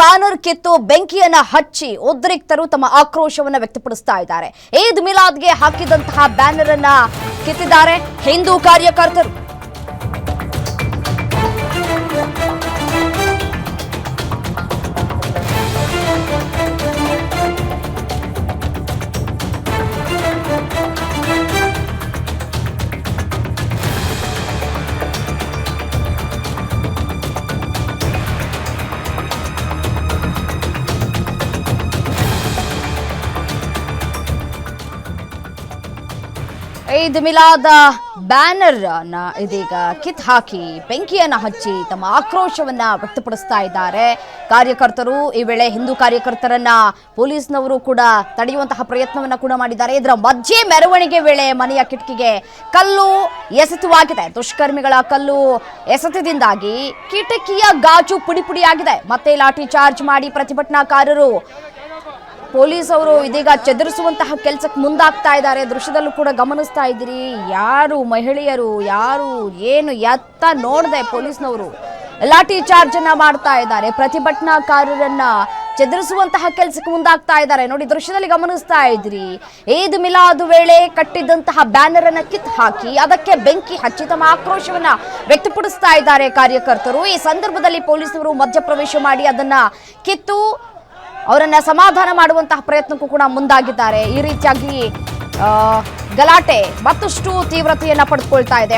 Banner ಕಿತ್ತು ಬೆಂಕಿಯನ್ನ ಹಚ್ಚಿ ಉದ್ರಿಕ್ತರು ತಮ್ಮ ಆಕ್ರೋಶವನ್ನ ವ್ಯಕ್ತಪಡಿಸ್ತಾ ಇದ್ದಾರೆ. ಈದ್ ಮಿಲಾದ್ಗೆ ಹಾಕಿದಂತಹ ಬ್ಯಾನರ್ ಅನ್ನ ಕಿತ್ತಿದ್ದಾರೆ ಹಿಂದೂ ಕಾರ್ಯಕರ್ತರು. ಈದ್ ಮಿಲಾದ ಬ್ಯಾನರ್ನ ಇದೀಗ ಕಿತ್ ಹಾಕಿ ಬೆಂಕಿಯನ್ನ ಹಚ್ಚಿ ತಮ್ಮ ಆಕ್ರೋಶವನ್ನ ವ್ಯಕ್ತಪಡಿಸ್ತಾ ಇದ್ದಾರೆ. ಕಾರ್ಯಕರ್ತರು ಈ ವೇಳೆ ಹಿಂದೂ ಕಾರ್ಯಕರ್ತರನ್ನ ಪೊಲೀಸ್ನವರು ಕೂಡ ತಡೆಯುವಂತಹ ಪ್ರಯತ್ನವನ್ನ ಕೂಡ ಮಾಡಿದ್ದಾರೆ. ಇದರ ಮಧ್ಯೆ ಮೆರವಣಿಗೆ ವೇಳೆ ಮನೆಯ ಕಿಟಕಿಗೆ ಕಲ್ಲು ಎಸೆತವಾಗಿದೆ. ದುಷ್ಕರ್ಮಿಗಳ ಕಲ್ಲು ಎಸೆತದಿಂದಾಗಿ ಕಿಟಕಿಯ ಗಾಜು ಪುಡಿ ಪುಡಿಯಾಗಿದೆ ಮತ್ತೆ ಲಾಠಿ ಚಾರ್ಜ್ ಮಾಡಿ ಪ್ರತಿಭಟನಾಕಾರರು ಪೊಲೀಸ್ ಅವರು ಇದೀಗ ಚದುರಿಸುವಂತಹ ಕೆಲಸಕ್ಕೆ ಮುಂದಾಗ್ತಾ ಇದ್ದಾರೆ. ದೃಶ್ಯದಲ್ಲೂ ಕೂಡ ಗಮನಿಸ್ತಾ ಇದ್ದೀರಿ. ಯಾರು ಮಹಿಳೆಯರು, ಯಾರು ಏನು ಎತ್ತ ನೋಡದೆ ಪೊಲೀಸ್ನವರು. ಲಾಠಿ ಚಾರ್ಜ್ ಅನ್ನ ಮಾಡ್ತಾ ಇದ್ದಾರೆ. ಪ್ರತಿಭಟನಾಕಾರರನ್ನ ಚದುರಿಸುವಂತಹ ಕೆಲಸಕ್ಕೆ ಮುಂದಾಗ್ತಾ ಇದ್ದಾರೆ. ನೋಡಿ, ದೃಶ್ಯದಲ್ಲಿ ಗಮನಿಸ್ತಾ ಇದ್ರಿ ಈದ್ ಮಿಲಾದ್ ವೇಳೆ ಕಟ್ಟಿದಂತಹ ಬ್ಯಾನರ್ ಅನ್ನ ಕಿತ್ ಹಾಕಿ ಅದಕ್ಕೆ ಬೆಂಕಿ ಹಚ್ಚಿ ತಮ್ಮ ಆಕ್ರೋಶವನ್ನ ವ್ಯಕ್ತಪಡಿಸ್ತಾ ಇದ್ದಾರೆ ಕಾರ್ಯಕರ್ತರು. ಈ ಸಂದರ್ಭದಲ್ಲಿ ಪೊಲೀಸರು ಮಧ್ಯಪ್ರವೇಶ ಮಾಡಿ ಅದನ್ನ ಕಿತ್ತು ಅವರನ್ನ ಸಮಾಧಾನ ಮಾಡುವಂತಹ ಪ್ರಯತ್ನಕ್ಕೂ ಕೂಡ ಮುಂದಾಗಿದ್ದಾರೆ. ಈ ರೀತಿಯಾಗಿ ಗಲಾಟೆ ಮತ್ತಷ್ಟು ತೀವ್ರತೆಯನ್ನ ಪಡೆದುಕೊಳ್ತಾ ಇದೆ.